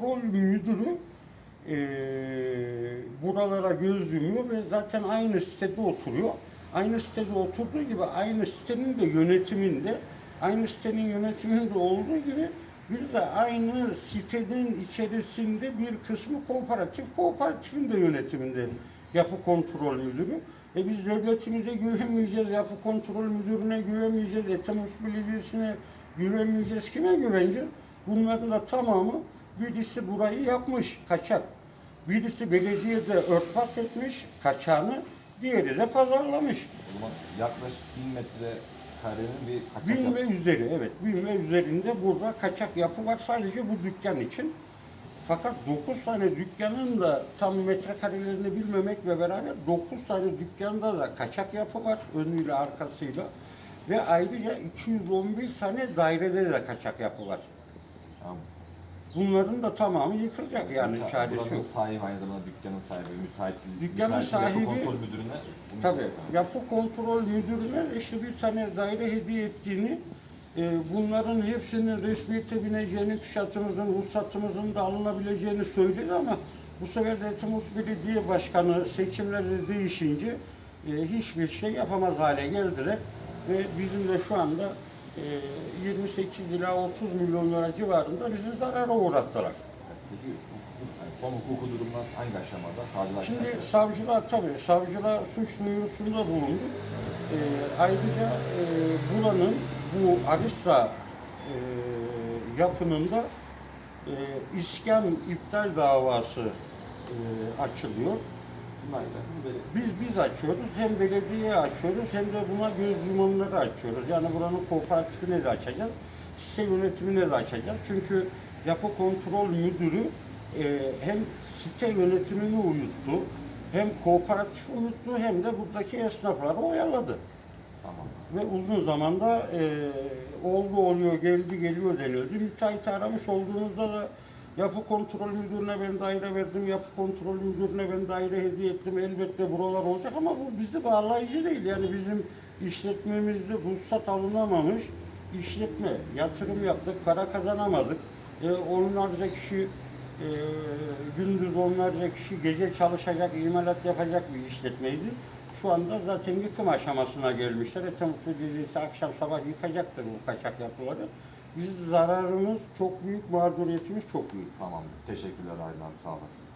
kontrol müdürü e, buralara göz yumuyor ve zaten aynı sitede oturuyor. Aynı sitede oturduğu gibi aynı sitenin de yönetiminde, aynı sitenin yönetiminde olduğu gibi bir de aynı sitenin içerisinde bir kısmı kooperatif, kooperatifin de yönetiminde yapı kontrol müdürü. E biz devletimize güvenmeyeceğiz, yapı kontrol müdürüne güvenmeyeceğiz, Etemus Belediyesi'ne güvenmeyeceğiz, kime güveneceğiz? Bunların da tamamı birisi burayı yapmış, kaçak. Birisi belediyede örtbas etmiş, kaçağını, diğeri de pazarlamış. O zaman yaklaşık 1000 metre karenin bir kaçak Bin yapı. ve üzeri, evet. Bin ve üzerinde burada kaçak yapı var sadece bu dükkan için. Fakat 9 tane dükkanın da tam metrekarelerini bilmemekle beraber 9 tane dükkanda da kaçak yapı var önüyle arkasıyla. Ve ayrıca 211 tane dairede de kaçak yapı var. Tamam. Bunların da tamamı yıkılacak yani Müte- çaresi yok. sahibi aynı zamanda dükkanın sahibi, müteahhitin, Dükkanın müteahhitin yapı sahibi- kontrol müdürüne bunu Tabii yapı kontrol müdürüne işte bir tane daire hediye ettiğini, e, bunların hepsinin resmiyete bineceğini, kuşatımızın, ruhsatımızın da alınabileceğini söyledi ama bu sefer de Temmuz Belediye Başkanı seçimlerde değişince e, hiçbir şey yapamaz hale geldiler ve bizim de şu anda 28 ila 30 milyon lira civarında bizi zarara uğrattılar. Peki yani son hukuku durumlar hangi aşamada? Savcılar Şimdi aşamasında. savcılar tabii, savcılar suç duyurusunda bulundu. Ee, ayrıca e, buranın bu Arisra e, yapının da e, iskan iptal davası e, açılıyor. Siz mi açacaksınız? Böyle Biz biz açıyoruz, hem belediye açıyoruz hem de buna göz yumanları açıyoruz. Yani buranın kooperatifine de açacağız, site yönetimine de açacağız. Çünkü yapı kontrol müdürü e, hem site yönetimini uyuttu, hem kooperatif uyuttu hem de buradaki esnafları oyaladı. tamam. Ve uzun zamanda e, oldu oluyor, geldi geliyor deniyordu. Müteahhit aramış olduğunuzda da yapı kontrol müdürüne ben daire verdim, yapı kontrol müdürüne ben daire hediye ettim. Elbette buralar olacak ama bu bizi bağlayıcı değil. Yani bizim işletmemizde ruhsat alınamamış işletme, yatırım yaptık, para kazanamadık. E, onlarca kişi e, gündüz onlarca kişi gece çalışacak, imalat yapacak bir işletmeydi. Şu anda zaten yıkım aşamasına gelmişler. Etemmuz Belediyesi akşam sabah yıkacaktır bu kaçak yapıları. Biz zararımız çok büyük, mağduriyetimiz çok büyük. Tamamdır. Teşekkürler Aydın abi. Sağ olasın.